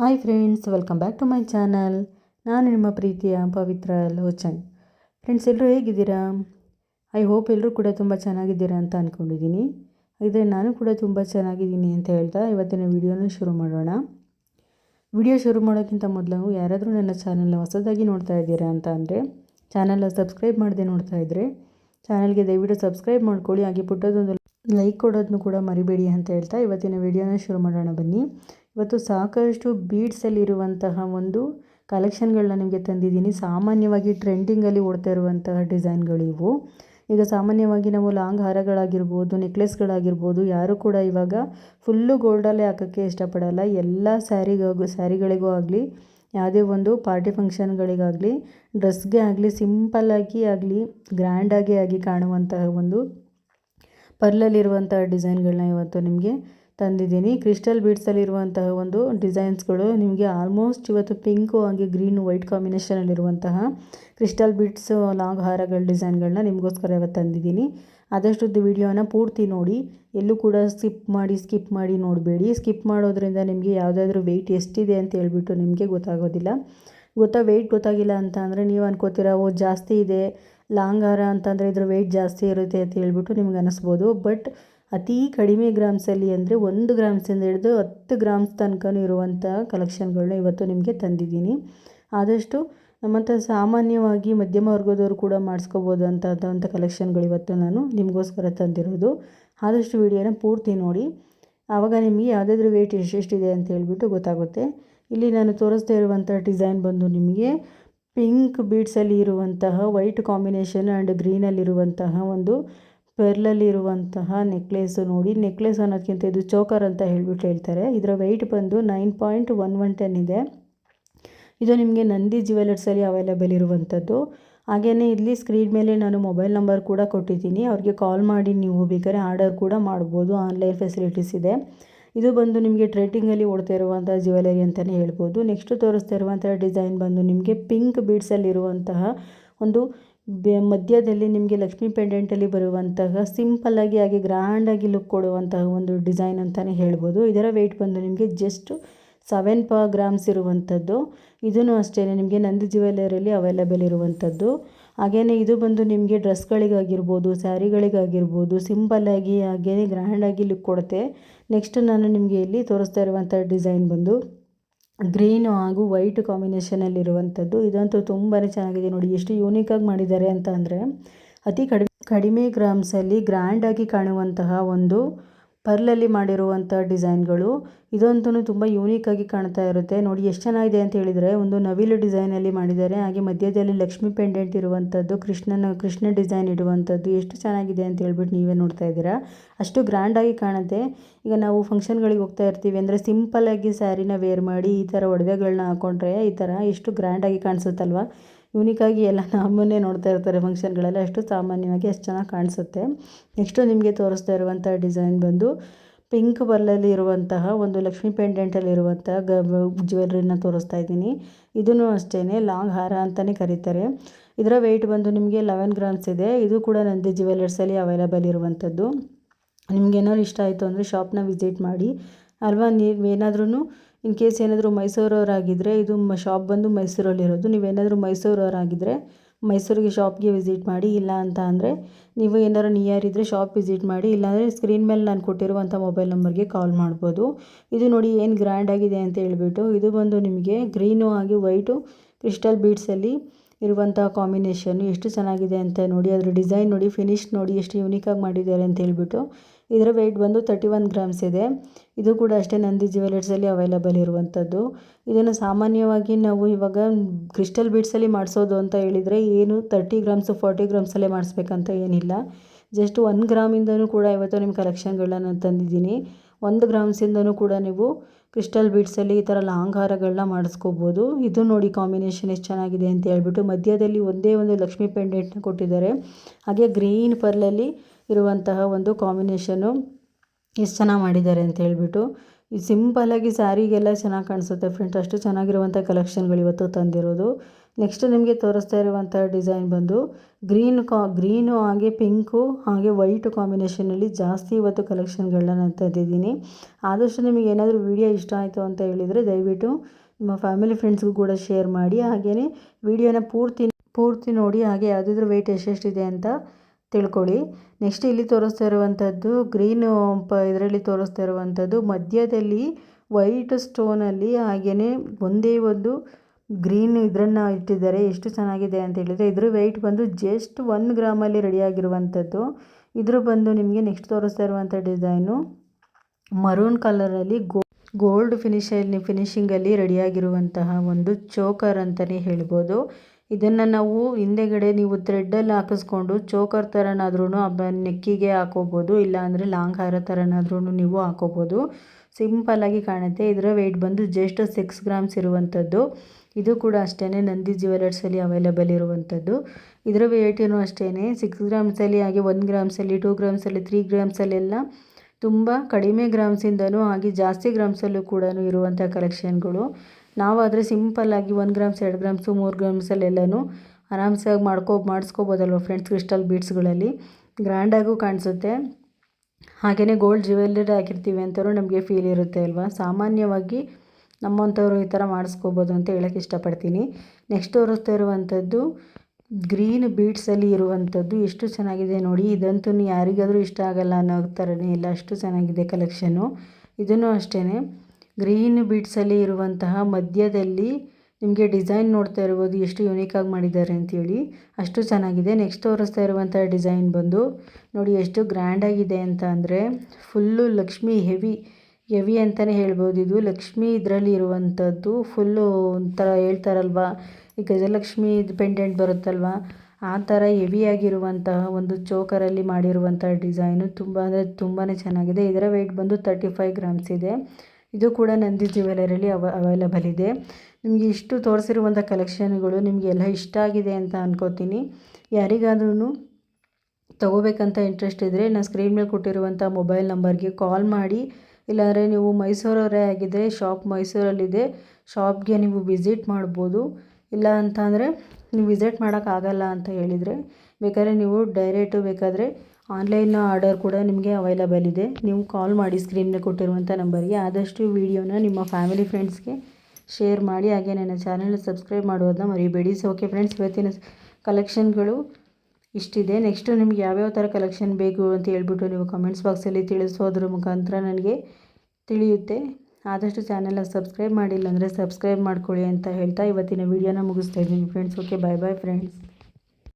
Hi friends, welcome back to my channel. ನಾನು ನಿಮ್ಮ ಪ್ರೀತಿಯ ಪವಿತ್ರ ಲೋಚನ್. ಫ್ರೆಂಡ್ಸ್, ಎಲ್ಲರೂ ಹೇಗಿದ್ದೀರಾ? ಐ ಹೋಪ್ ಎಲ್ಲರೂ ಕೂಡ ತುಂಬ ಚೆನ್ನಾಗಿದ್ದೀರಾ ಅಂತ ಅಂದ್ಕೊಂಡಿದ್ದೀನಿ ಹಾಗಿದ್ರೆ ನಾನು ಕೂಡ ತುಂಬ ಚೆನ್ನಾಗಿದ್ದೀನಿ ಅಂತ ಹೇಳ್ತಾ ಇವತ್ತಿನ ವಿಡಿಯೋನ ಶುರು ಮಾಡೋಣ. ವಿಡಿಯೋ ಶುರು ಮಾಡೋಕ್ಕಿಂತ ಮೊದಲು ಯಾರಾದರೂ ನನ್ನ ಚಾನಲ್ನ ಹೊಸದಾಗಿ ನೋಡ್ತಾ ಇದ್ದೀರಾ ಅಂತ ಅಂದರೆ, ಚಾನಲ್ನ ಸಬ್ಸ್ಕ್ರೈಬ್ ಮಾಡದೆ ನೋಡ್ತಾ ಇದ್ದರೆ ಚಾನಲ್ಗೆ ದಯವಿಟ್ಟು ಸಬ್ಸ್ಕ್ರೈಬ್ ಮಾಡ್ಕೊಳ್ಳಿ, ಹಾಗೆ ಪುಟ್ಟದೊಂದು ಲೈಕ್ ಕೊಡೋದನ್ನು ಕೂಡ ಮರಿಬೇಡಿ ಅಂತ ಹೇಳ್ತಾ ಇವತ್ತಿನ ವಿಡಿಯೋನ ಶುರು ಮಾಡೋಣ ಬನ್ನಿ. ಇವತ್ತು ಸಾಕಷ್ಟು ಬೀಡ್ಸಲ್ಲಿರುವಂತಹ ಒಂದು ಕಲೆಕ್ಷನ್ಗಳನ್ನ ನಿಮಗೆ ತಂದಿದ್ದೀನಿ. ಸಾಮಾನ್ಯವಾಗಿ ಟ್ರೆಂಡಿಂಗಲ್ಲಿ ಓಡ್ತಾ ಇರುವಂತಹ ಡಿಸೈನ್ಗಳಿವು ಈಗ ಸಾಮಾನ್ಯವಾಗಿ ನಾವು ಲಾಂಗ್ ಹಾರಗಳಾಗಿರ್ಬೋದು ನೆಕ್ಲೆಸ್ಗಳಾಗಿರ್ಬೋದು ಯಾರು ಕೂಡ ಇವಾಗ ಫುಲ್ಲು ಗೋಲ್ಡಲ್ಲೇ ಹಾಕೋಕ್ಕೆ ಇಷ್ಟಪಡಲ್ಲ. ಎಲ್ಲ ಸ್ಯಾರಿಗಾಗು, ಸ್ಯಾರಿಗಳಿಗೂ ಆಗಲಿ, ಯಾವುದೇ ಒಂದು ಪಾರ್ಟಿ ಫಂಕ್ಷನ್ಗಳಿಗಾಗಲಿ ಡ್ರೆಸ್ಗೆ ಆಗಲಿ ಸಿಂಪಲ್ಲಾಗಿ ಆಗಲಿ ಗ್ರ್ಯಾಂಡಾಗಿ ಆಗಿ ಕಾಣುವಂತಹ ಒಂದು ಪರ್ಲಲ್ಲಿರುವಂತಹ ಡಿಸೈನ್ಗಳನ್ನ ಇವತ್ತು ನಿಮಗೆ ತಂದಿದ್ದೀನಿ. ಕ್ರಿಸ್ಟಲ್ ಬೀಡ್ಸಲ್ಲಿರುವಂತಹ ಒಂದು ಡಿಸೈನ್ಸ್ಗಳು ನಿಮಗೆ ಆಲ್ಮೋಸ್ಟ್ ಇವತ್ತು ಪಿಂಕು ಹಾಗೆ ಗ್ರೀನು ವೈಟ್ ಕಾಂಬಿನೇಷನಲ್ಲಿರುವಂತಹ ಕ್ರಿಸ್ಟಲ್ ಬೀಡ್ಸ್ ಲಾಂಗ್ ಹಾರಗಳ ಡಿಸೈನ್ಗಳನ್ನ ನಿಮಗೋಸ್ಕರ ಇವತ್ತು ತಂದಿದ್ದೀನಿ. ಆದಷ್ಟು ವಿಡಿಯೋನ ಪೂರ್ತಿ ನೋಡಿ. ಎಲ್ಲೂ ಕೂಡ ಸ್ಕಿಪ್ ಮಾಡಿ ಸ್ಕಿಪ್ ಮಾಡಿ ನೋಡಬೇಡಿ. ಸ್ಕಿಪ್ ಮಾಡೋದ್ರಿಂದ ನಿಮಗೆ ಯಾವುದಾದ್ರೂ ವೆಯ್ಟ್ ಎಷ್ಟಿದೆ ಅಂತ ಹೇಳ್ಬಿಟ್ಟು ನಿಮಗೆ ಗೊತ್ತಾಗೋದಿಲ್ಲ. ಗೊತ್ತಾ, ವೆಯ್ಟ್ ಗೊತ್ತಾಗಿಲ್ಲ ಅಂತ ಅಂದರೆ ನೀವು ಅನ್ಕೋತೀರ, ಓ, ಜಾಸ್ತಿ ಇದೆ ಲಾಂಗ್ ಹಾರ ಅಂತಂದರೆ ಇದ್ರ ವೆಯ್ಟ್ ಜಾಸ್ತಿ ಇರುತ್ತೆ ಅಂತ ಹೇಳ್ಬಿಟ್ಟು ನಿಮ್ಗೆ ಅನ್ನಿಸ್ಬೋದು ಬಟ್ ಅತೀ ಕಡಿಮೆ ಗ್ರಾಮ್ಸಲ್ಲಿ ಅಂದರೆ ಒಂದು ಗ್ರಾಮ್ಸಿಂದ ಹಿಡಿದು ಹತ್ತು ಗ್ರಾಮ್ಸ್ ತನಕನೂ ಇರುವಂಥ ಕಲೆಕ್ಷನ್ಗಳನ್ನ ಇವತ್ತು ನಿಮಗೆ ತಂದಿದ್ದೀನಿ. ಆದಷ್ಟು ನಮ್ಮಂಥ ಸಾಮಾನ್ಯವಾಗಿ ಮಧ್ಯಮ ವರ್ಗದವರು ಕೂಡ ಮಾಡಿಸ್ಕೋಬೋದು ಅಂತ ಕಲೆಕ್ಷನ್ಗಳು ಇವತ್ತು ನಾನು ನಿಮಗೋಸ್ಕರ ತಂದಿರೋದು. ಆದಷ್ಟು ವಿಡಿಯೋನ ಪೂರ್ತಿ ನೋಡಿ. ಆವಾಗ ನಿಮಗೆ ಯಾವುದಾದ್ರೂ ವೇಟ್ ಎಷ್ಟೆಷ್ಟಿದೆ ಅಂತ ಹೇಳಿಬಿಟ್ಟು ಗೊತ್ತಾಗುತ್ತೆ. ಇಲ್ಲಿ ನಾನು ತೋರಿಸ್ತಾ ಇರುವಂಥ ಡಿಸೈನ್ ಬಂದು ನಿಮಗೆ ಪಿಂಕ್ ಬೀಡ್ಸಲ್ಲಿ ಇರುವಂತಹ, ವೈಟ್ ಕಾಂಬಿನೇಷನ್ ಆ್ಯಂಡ್ ಗ್ರೀನಲ್ಲಿರುವಂತಹ ಒಂದು ಪೆರ್ಲಲ್ಲಿರುವಂತಹ ನೆಕ್ಲೇಸ್ ನೋಡಿ. ನೆಕ್ಲೆಸ್ ಅನ್ನೋದಕ್ಕಿಂತ ಇದು ಚೋಕರ್ ಅಂತ ಹೇಳ್ಬಿಟ್ಟು ಹೇಳ್ತಾರೆ. ಇದರ ವೆಯ್ಟ್ ಬಂದು nine point one one ten ಇದೆ. ಇದು ನಿಮಗೆ ನಂದಿ ಜ್ಯುವೆಲರ್ಸಲ್ಲಿ ಅವೈಲೇಬಲ್ ಇರುವಂಥದ್ದು ಹಾಗೆಯೇ ಇಲ್ಲಿ ಸ್ಕ್ರೀನ್ ಮೇಲೆ ನಾನು ಮೊಬೈಲ್ ನಂಬರ್ ಕೂಡ ಕೊಟ್ಟಿದ್ದೀನಿ. ಅವ್ರಿಗೆ ಕಾಲ್ ಮಾಡಿ ನೀವು ಬೇಕಾದ್ರೆ ಆರ್ಡರ್ ಕೂಡ ಮಾಡ್ಬೋದು. ಆನ್ಲೈನ್ ಫೆಸಿಲಿಟೀಸ್ ಇದೆ. ಇದು ಬಂದು ನಿಮಗೆ ಟ್ರೇಟಿಂಗಲ್ಲಿ ಓಡ್ತಾ ಇರುವಂಥ ಜ್ಯುವೆಲರಿ ಅಂತಲೇ ಹೇಳ್ಬೋದು. ನೆಕ್ಸ್ಟ್ ತೋರಿಸ್ತಾ ಇರುವಂಥ ಡಿಸೈನ್ ಬಂದು ನಿಮಗೆ ಪಿಂಕ್ ಬೀಡ್ಸಲ್ಲಿರುವಂತಹ ಒಂದು ಮಧ್ಯದಲ್ಲಿ ನಿಮಗೆ ಲಕ್ಷ್ಮೀ ಪೆಂಡೆಂಟಲ್ಲಿ ಬರುವಂತಹ ಸಿಂಪಲ್ಲಾಗಿ ಹಾಗೆ ಗ್ರ್ಯಾಂಡಾಗಿ ಲುಕ್ ಕೊಡುವಂತಹ ಒಂದು ಡಿಸೈನ್ ಅಂತಲೇ ಹೇಳ್ಬೋದು. ಇದರ ವೆಯ್ಟ್ ಬಂದು ನಿಮಗೆ ಜಸ್ಟ್ ಸೆವೆನ್ ಪ ಗ್ರಾಮ್ಸ್ ಇರುವಂಥದ್ದು ಇದೂ ಅಷ್ಟೇ ನಿಮಗೆ ನಂದಿ ಜ್ಯುವೆಲರಲ್ಲಿ ಅವೈಲೇಬಲ್ ಇರುವಂಥದ್ದು ಹಾಗೆಯೇ ಇದು ಬಂದು ನಿಮಗೆ ಡ್ರೆಸ್ಗಳಿಗಾಗಿರ್ಬೋದು ಸ್ಯಾರಿಗಳಿಗಾಗಿರ್ಬೋದು ಸಿಂಪಲ್ಲಾಗಿ ಹಾಗೆಯೇ ಗ್ರ್ಯಾಂಡಾಗಿ ಲುಕ್ ಕೊಡುತ್ತೆ. ನೆಕ್ಸ್ಟ್ ನಾನು ನಿಮಗೆ ಇಲ್ಲಿ ತೋರಿಸ್ತಾ ಇರುವಂಥ ಡಿಸೈನ್ ಬಂದು ಗ್ರೀನು ಹಾಗೂ ವೈಟ್ ಕಾಂಬಿನೇಷನಲ್ಲಿರುವಂಥದ್ದು. ಇದಂತೂ ತುಂಬಾ ಚೆನ್ನಾಗಿದೆ ನೋಡಿ. ಎಷ್ಟು ಯೂನಿಕಾಗಿ ಮಾಡಿದ್ದಾರೆ ಅಂತ ಅಂದರೆ ಅತಿ ಕಡಿಮೆ ಕಡಿಮೆ ಗ್ರಾಮ್ಸಲ್ಲಿ ಗ್ರ್ಯಾಂಡಾಗಿ ಕಾಣುವಂತಹ ಒಂದು ಪರ್ಲಲ್ಲಿ ಮಾಡಿರುವಂಥ ಡಿಸೈನ್ಗಳು. ಇದಂತೂ ತುಂಬ ಆಗಿ ಕಾಣ್ತಾ ಇರುತ್ತೆ. ನೋಡಿ, ಎಷ್ಟು ಚೆನ್ನಾಗಿದೆ ಅಂತ ಹೇಳಿದರೆ, ಒಂದು ನವಿಲು ಡಿಸೈನಲ್ಲಿ ಮಾಡಿದ್ದಾರೆ. ಹಾಗೆ ಮಧ್ಯದಲ್ಲಿ ಲಕ್ಷ್ಮಿ ಪೆಂಡೆಂಟ್ ಇರುವಂಥದ್ದು, ಕೃಷ್ಣನ, ಕೃಷ್ಣ ಡಿಸೈನ್ ಇಡುವಂಥದ್ದು. ಎಷ್ಟು ಚೆನ್ನಾಗಿದೆ ಅಂತ ಹೇಳ್ಬಿಟ್ಟು ನೀವೇ ನೋಡ್ತಾ ಇದ್ದೀರಾ? ಅಷ್ಟು ಗ್ರ್ಯಾಂಡಾಗಿ ಕಾಣುತ್ತೆ. ಈಗ ನಾವು ಫಂಕ್ಷನ್ಗಳಿಗೆ ಹೋಗ್ತಾ ಇರ್ತೀವಿ ಅಂದರೆ ಸಿಂಪಲ್ಲಾಗಿ ಸ್ಯಾರಿನ ವೇರ್ ಮಾಡಿ ಈ ಥರ ಒಡವೆಗಳನ್ನ ಹಾಕೊಂಡ್ರೆ ಈ ಥರ ಎಷ್ಟು ಗ್ರ್ಯಾಂಡಾಗಿ ಕಾಣಿಸುತ್ತಲ್ವ? ಯೂನಿಕಾಗಿ ಎಲ್ಲ ನಮ್ಮನ್ನೇ ನೋಡ್ತಾ ಇರ್ತಾರೆ ಫಂಕ್ಷನ್ಗಳೆಲ್ಲ ಎಷ್ಟು ಸಾಮಾನ್ಯವಾಗಿ ಅಷ್ಟು ಚೆನ್ನಾಗಿ ಕಾಣಿಸುತ್ತೆ. ನೆಕ್ಸ್ಟು ನಿಮಗೆ ತೋರಿಸ್ತಾ ಇರುವಂಥ ಡಿಸೈನ್ ಬಂದು ಪಿಂಕ್ ಬಲ್ಲಲ್ಲಿ ಇರುವಂತಹ ಒಂದು ಲಕ್ಷ್ಮಿ ಪೆಂಡೆಂಟಲ್ಲಿ ಇರುವಂಥ ಗ ಜ್ಯುವೆಲ್ರಿನ ತೋರಿಸ್ತಾ ಇದ್ದೀನಿ. ಇದೂ ಅಷ್ಟೇ ಲಾಂಗ್ ಹಾರ ಅಂತಲೇ ಕರೀತಾರೆ. ಇದರ ವೆಯ್ಟ್ ಬಂದು ನಿಮಗೆ ಲೆವೆನ್ ಗ್ರಾಮ್ಸ್ ಇದೆ. ಇದು ಕೂಡ ನಂದಿ ಜ್ಯುವೆಲರ್ಸಲ್ಲಿ ಅವೈಲೇಬಲ್ ಇರುವಂಥದ್ದು. ನಿಮ್ಗೇನಾದ್ರು ಇಷ್ಟ ಆಯಿತು ಅಂದರೆ ಶಾಪ್ನ ವಿಸಿಟ್ ಮಾಡಿ. ಅಲ್ವಾ, ನೀವು ಏನಾದ್ರೂ ಇನ್ ಕೇಸ್ ಏನಾದರೂ ಮೈಸೂರವರಾಗಿದ್ದರೆ ಇದು ಮ ಶಾಪ್ ಬಂದು ಮೈಸೂರಲ್ಲಿರೋದು. ನೀವೇನಾದರೂ ಮೈಸೂರವರಾಗಿದ್ದರೆ ಮೈಸೂರಿಗೆ ಶಾಪ್ಗೆ ವಿಸಿಟ್ ಮಾಡಿ, ಇಲ್ಲ ಅಂತ ಅಂದರೆ, ನೀವು ಏನಾರು ನಿಯರ್ ಇದ್ದರೆ ಶಾಪ್ ವಿಸಿಟ್ ಮಾಡಿ ಇಲ್ಲಾಂದರೆ ಸ್ಕ್ರೀನ್ ಮೇಲೆ ನಾನು ಕೊಟ್ಟಿರುವಂಥ ಮೊಬೈಲ್ ನಂಬರ್ಗೆ ಕಾಲ್ ಮಾಡ್ಬೋದು. ಇದು ನೋಡಿ ಏನು ಗ್ರ್ಯಾಂಡ್ ಆಗಿದೆ ಅಂತ ಹೇಳ್ಬಿಟ್ಟು, ಇದು ಬಂದು ನಿಮಗೆ ಗ್ರೀನು ಆಗಿ ವೈಟು ಕ್ರಿಸ್ಟಲ್ ಬೀಡ್ಸಲ್ಲಿ ಇರುವಂಥ ಕಾಂಬಿನೇಷನ್ನು ಎಷ್ಟು ಚೆನ್ನಾಗಿದೆ ಅಂತ ನೋಡಿ, ಅದರ ಡಿಸೈನ್ ನೋಡಿ ಫಿನಿಶ್ ನೋಡಿ, ಎಷ್ಟು ಯೂನಿಕಾಗಿ ಮಾಡಿದ್ದಾರೆ ಅಂತ ಹೇಳ್ಬಿಟ್ಟು ಇದರ ವೆಯ್ಟ್ ಬಂದು ತರ್ಟಿ ಒನ್ ಗ್ರಾಮ್ಸ್ ಇದೆ. ಇದು ಕೂಡ ಅಷ್ಟೇ ನಂದಿ ಜ್ಯುವೆಲರ್ಸಲ್ಲಿ ಅವೈಲಬಲ್ ಇರುವಂಥದ್ದು ಇದನ್ನು ಸಾಮಾನ್ಯವಾಗಿ ನಾವು ಇವಾಗ ಕ್ರಿಸ್ಟಲ್ ಬೀಡ್ಸಲ್ಲಿ ಮಾಡಿಸೋದು ಅಂತ ಹೇಳಿದರೆ ಏನು ತರ್ಟಿ ಗ್ರಾಮ್ಸು ಫಾರ್ಟಿ ಗ್ರಾಮ್ಸಲ್ಲೇ ಮಾಡಿಸ್ಬೇಕಂತ ಏನಿಲ್ಲ. ಜಸ್ಟ್ ಒನ್ ಗ್ರಾಮಿಂದನೂ ಕೂಡ ಇವತ್ತು ನಿಮ್ಮ ಕಲೆಕ್ಷನ್ಗಳನ್ನ ನಾನು ತಂದಿದ್ದೀನಿ. ಒಂದು ಗ್ರಾಮ್ಸಿಂದನೂ ಕೂಡ ನೀವು ಕ್ರಿಸ್ಟಲ್ ಬೀಡ್ಸಲ್ಲಿ ಈ ಥರ ಲಾಂಗ್ ಹಾರಗಳನ್ನ ಮಾಡಿಸ್ಕೋಬೋದು. ಇದು ನೋಡಿ ಕಾಂಬಿನೇಷನ್ ಎಷ್ಟು ಚೆನ್ನಾಗಿದೆ ಅಂತ ಹೇಳ್ಬಿಟ್ಟು ಮಧ್ಯದಲ್ಲಿ ಒಂದೇ ಒಂದು ಲಕ್ಷ್ಮಿ ಪೆಂಡೆಂಟ್ನ ಕೊಟ್ಟಿದ್ದಾರೆ. ಹಾಗೆ ಗ್ರೀನ್ ಪರ್ಲಲ್ಲಿ ಇರುವಂತಹ ಒಂದು ಕಾಂಬಿನೇಷನು ಎಷ್ಟು ಚೆನ್ನಾಗಿ ಮಾಡಿದ್ದಾರೆ ಅಂತ ಹೇಳಿಬಿಟ್ಟು, ಈ ಸಿಂಪಲ್ಲಾಗಿ ಸ್ಯಾರಿಗೆಲ್ಲ ಚೆನ್ನಾಗಿ ಕಾಣಿಸುತ್ತೆ ಫ್ರೆಂಡ್ಸ್ ಅಷ್ಟು ಚೆನ್ನಾಗಿರುವಂಥ ಕಲೆಕ್ಷನ್ಗಳು ಇವತ್ತು ತಂದಿರೋದು. ನೆಕ್ಸ್ಟ್ ನಿಮಗೆ ತೋರಿಸ್ತಾ ಇರುವಂಥ ಡಿಸೈನ್ ಬಂದು ಗ್ರೀನ್ ಕಾ ಗ್ರೀನು ಹಾಗೆ ಪಿಂಕು ಹಾಗೆ ವೈಟ್ ಕಾಂಬಿನೇಷನಲ್ಲಿ ಜಾಸ್ತಿ ಇವತ್ತು ಕಲೆಕ್ಷನ್ಗಳನ್ನ ನಾನು ತಂದಿದ್ದೀನಿ. ಆದಷ್ಟು ನಿಮಗೆ ಏನಾದರೂ ವಿಡಿಯೋ ಇಷ್ಟ ಆಯಿತು ಅಂತ ಹೇಳಿದರೆ ದಯವಿಟ್ಟು ನಿಮ್ಮ ಫ್ಯಾಮಿಲಿ ಫ್ರೆಂಡ್ಸ್ಗೂ ಕೂಡ ಶೇರ್ ಮಾಡಿ. ಹಾಗೆಯೇ ವಿಡಿಯೋನ ಪೂರ್ತಿ ಪೂರ್ತಿ ನೋಡಿ, ಹಾಗೆ ಯಾವುದಾದ್ರೂ ವೆಯ್ಟ್ ಎಷ್ಟೆಷ್ಟಿದೆ ಅಂತ ತಿಳ್ಕೊಳ್ಳಿ. ನೆಕ್ಸ್ಟ್ ಇಲ್ಲಿ ತೋರಿಸ್ತಾ ಇರುವಂಥದ್ದು ಗ್ರೀನ್ ಪ, ಇದರಲ್ಲಿ ತೋರಿಸ್ತಾ ಇರುವಂಥದ್ದು ಮಧ್ಯದಲ್ಲಿ ವೈಟ್ ಸ್ಟೋನಲ್ಲಿ ಹಾಗೆಯೇ ಒಂದೇ ಒಂದು ಗ್ರೀನ್ ಇದರನ್ನು ಇಟ್ಟಿದ್ದಾರೆ. ಎಷ್ಟು ಚೆನ್ನಾಗಿದೆ ಅಂತ ಹೇಳಿದರೆ ಇದ್ರ ವೆಯ್ಟ್ ಬಂದು ಜಸ್ಟ್ ಒನ್ ಗ್ರಾಮಲ್ಲಿ ರೆಡಿಯಾಗಿರುವಂಥದ್ದು ಇದ್ರ ಬಂದು ನಿಮಗೆ ನೆಕ್ಸ್ಟ್ ತೋರಿಸ್ತಾ ಇರುವಂಥ ಡಿಸೈನು ಮರೂನ್ ಕಲರಲ್ಲಿ ಗೋ ಗೋಲ್ಡ್ ಫಿನಿಶಲ್ಲಿ ಫಿನಿಶಿಂಗಲ್ಲಿ ರೆಡಿಯಾಗಿರುವಂತಹ ಒಂದು ಚೋಕರ್ ಅಂತಲೇ ಹೇಳ್ಬೋದು. ಇದನ್ನು ನಾವು ಹಿಂದೆಗಡೆ ನೀವು ಥ್ರೆಡ್ಡಲ್ಲಿ ಹಾಕಿಸ್ಕೊಂಡು ಚೋಕರ್ ಥರನಾದ್ರೂ ನೆಕ್ಕಿಗೆ ಹಾಕೋಬೋದು ಇಲ್ಲ ಲಾಂಗ್ ಹಾರ ಥರನಾದ್ರೂ ನೀವು ಹಾಕೋಬೋದು. ಸಿಂಪಲ್ಲಾಗಿ ಕಾಣುತ್ತೆ. ಇದರ ವೆಯ್ಟ್ ಬಂದು ಜಸ್ಟ್ ಸಿಕ್ಸ್ ಗ್ರಾಮ್ಸ್ ಇರುವಂಥದ್ದು. ಇದು ಕೂಡ ಅಷ್ಟೇ ನಂದಿ ಜ್ಯುವೆಲರ್ಸಲ್ಲಿ ಅವೈಲೇಬಲ್ ಇರುವಂಥದ್ದು. ಇದರ ವೆಯ್ಟೂ ಅಷ್ಟೇ ಸಿಕ್ಸ್ ಗ್ರಾಮ್ಸಲ್ಲಿ ಹಾಗೆ ಒನ್ ಗ್ರಾಮ್ಸಲ್ಲಿ ಟೂ ಗ್ರಾಮ್ಸಲ್ಲಿ ತ್ರೀ ಗ್ರಾಮ್ಸಲ್ಲೆಲ್ಲ ತುಂಬ ಕಡಿಮೆ ಗ್ರಾಮ್ಸಿಂದನೂ ಹಾಗೆ ಜಾಸ್ತಿ ಗ್ರಾಮ್ಸಲ್ಲೂ ಕೂಡ ಇರುವಂಥ ಕಲೆಕ್ಷನ್ಗಳು ನಾವಾದರೆ ಸಿಂಪಲ್ಲಾಗಿ ಒಂದು ಗ್ರಾಮ್ಸ್ ಎರಡು ಗ್ರಾಮ್ಸು ಮೂರು ಗ್ರಾಮ್ಸಲ್ಲೆಲ್ಲನೂ ಆರಾಮ್ಸಾಗಿ ಮಾಡ್ಕೊ, ಮಾಡಿಸ್ಕೋಬೋದಲ್ವ ಫ್ರೆಂಡ್ಸ್ ಕ್ರಿಸ್ಟಲ್ ಬೀಡ್ಸ್ಗಳಲ್ಲಿ ಗ್ರ್ಯಾಂಡಾಗೂ ಕಾಣಿಸುತ್ತೆ. ಹಾಗೆಯೇ ಗೋಲ್ಡ್ ಜ್ಯುವೆಲ್ಲರಿ ಹಾಕಿರ್ತೀವಿ ಅಂತಲೂ ನಮಗೆ ಫೀಲ್ ಇರುತ್ತೆ ಅಲ್ವಾ? ಸಾಮಾನ್ಯವಾಗಿ ನಮ್ಮಂಥವ್ರು ಈ ಥರ ಮಾಡಿಸ್ಕೋಬೋದು ಅಂತ ಹೇಳೋಕ್ಕೆ ಇಷ್ಟಪಡ್ತೀನಿ. ನೆಕ್ಸ್ಟ್ ತೋರಿಸ್ತಾ ಇರುವಂಥದ್ದು ಗ್ರೀನ್ ಬೀಡ್ಸಲ್ಲಿ ಇರುವಂಥದ್ದು ಎಷ್ಟು ಚೆನ್ನಾಗಿದೆ ನೋಡಿ. ಇದಂತೂ ಯಾರಿಗಾದರೂ ಇಷ್ಟ ಆಗಲ್ಲ ಅನ್ನೋ ಥರನೇ ಇಲ್ಲ. ಅಷ್ಟು ಚೆನ್ನಾಗಿದೆ ಕಲೆಕ್ಷನು ಇದನ್ನು ಅಷ್ಟೇ ಗ್ರೀನ್ ಬೀಡ್ಸಲ್ಲಿ ಇರುವಂತಹ ಮಧ್ಯದಲ್ಲಿ ನಿಮಗೆ ಡಿಸೈನ್ ನೋಡ್ತಾ ಇರ್ಬೋದು, ಎಷ್ಟು ಯುನೀಕಾಗಿ ಮಾಡಿದ್ದಾರೆ ಅಂತೇಳಿ. ಅಷ್ಟು ಚೆನ್ನಾಗಿದೆ. ನೆಕ್ಸ್ಟ್ ತೋರಿಸ್ತಾ ಇರುವಂಥ ಡಿಸೈನ್ ಬಂದು, ನೋಡಿ ಎಷ್ಟು ಗ್ರ್ಯಾಂಡಾಗಿದೆ ಅಂತ ಅಂದರೆ ಫುಲ್ಲು ಲಕ್ಷ್ಮಿ ಹೆವಿ ಹೆವಿ ಅಂತಲೇ ಹೇಳ್ಬೋದು. ಇದು ಲಕ್ಷ್ಮಿ ಇದರಲ್ಲಿ ಇರುವಂಥದ್ದು ಫುಲ್ಲು ಒಂಥರ ಹೇಳ್ತಾರಲ್ವ, ಈ ಗಜಲಕ್ಷ್ಮಿ ಪೆಂಡೆಂಟ್ ಬರುತ್ತಲ್ವ, ಆ ಥರ ಹೆವಿಯಾಗಿರುವಂತಹ ಒಂದು ಚೋಕರಲ್ಲಿ ಮಾಡಿರುವಂಥ ಡಿಸೈನು ತುಂಬ ಅಂದರೆ ತುಂಬಾ ಚೆನ್ನಾಗಿದೆ. ಇದರ ವೆಯ್ಟ್ ಬಂದು ತರ್ಟಿ ಫೈವ್ ಗ್ರಾಮ್ಸ್ ಇದೆ. ಇದು ಕೂಡ ನಂದಿ ಜ್ಯುವೆಲರಲ್ಲಿ ಅವ ಅವೈಲಬಲ್ ಇದೆ. ನಿಮಗೆ ಇಷ್ಟು ತೋರಿಸಿರುವಂಥ ಕಲೆಕ್ಷನ್ಗಳು ನಿಮಗೆಲ್ಲ ಇಷ್ಟ ಆಗಿದೆ ಅಂತ ಅನ್ಕೋತೀನಿ. ಯಾರಿಗಾದ್ರೂ ತೊಗೋಬೇಕಂತ ಇಂಟ್ರೆಸ್ಟ್ ಇದ್ದರೆ ನಾನು ಸ್ಕ್ರೀನ್ ಮೇಲೆ ಕೊಟ್ಟಿರುವಂಥ ಮೊಬೈಲ್ ನಂಬರ್ಗೆ ಕಾಲ್ ಮಾಡಿ. ಇಲ್ಲಾಂದರೆ ನೀವು ಮೈಸೂರವರೇ ಆಗಿದ್ದರೆ ಶಾಪ್ ಮೈಸೂರಲ್ಲಿದೆ ಶಾಪ್ಗೆ ನೀವು ವಿಸಿಟ್ ಮಾಡ್ಬೋದು. ಇಲ್ಲ ಅಂತ ಅಂದರೆ ನೀವು ವಿಸಿಟ್ ಮಾಡೋಕ್ಕಾಗಲ್ಲ ಅಂತ ಹೇಳಿದರೆ. ಬೇಕಾದರೆ ನೀವು ಡೈರೆಕ್ಟು ಬೇಕಾದರೆ ಆನ್ಲೈನ್ ಆರ್ಡರ್ ಕೂಡ ನಿಮಗೆ ಅವೈಲಬಲ್ ಇದೆ. ನೀವು ಕಾಲ್ ಮಾಡಿ ಸ್ಕ್ರೀನ್ಗೆ ಕೊಟ್ಟಿರುವಂಥ ನಂಬರ್ಗೆ ಆದಷ್ಟು ವೀಡಿಯೋನ ನಿಮ್ಮ ಫ್ಯಾಮಿಲಿ ಫ್ರೆಂಡ್ಸ್ಗೆ ಶೇರ್ ಮಾಡಿ, ಹಾಗೆ ನನ್ನ ಚಾನಲ್ನ ಸಬ್ಸ್ಕ್ರೈಬ್ ಮಾಡೋದನ್ನ ಮರಿಬೇಡಿ. ಸೊ ಓಕೆ ಫ್ರೆಂಡ್ಸ್ ಇವತ್ತಿನ ಕಲೆಕ್ಷನ್ಗಳು ಇಷ್ಟಿದೆ. ನೆಕ್ಸ್ಟು ನಿಮ್ಗೆ ಯಾವ್ಯಾವ ಥರ ಕಲೆಕ್ಷನ್ ಬೇಕು ಅಂತ ಹೇಳ್ಬಿಟ್ಟು ನೀವು ಕಮೆಂಟ್ಸ್ ಬಾಕ್ಸಲ್ಲಿ ತಿಳಿಸೋದ್ರ ಮುಖಾಂತರ ನನಗೆ ತಿಳಿಯುತ್ತೆ. ಆದಷ್ಟು ಚಾನೆಲ್ನ ಸಬ್ಸ್ಕ್ರೈಬ್ ಮಾಡಿಲ್ಲ ಅಂದರೆ ಸಬ್ಸ್ಕ್ರೈಬ್ ಮಾಡ್ಕೊಳ್ಳಿ ಅಂತ ಹೇಳ್ತಾ ಇವತ್ತಿನ ವೀಡಿಯೋನ ಮುಗಿಸ್ತಾ ಇದ್ದೀನಿ friends okay bye bye friends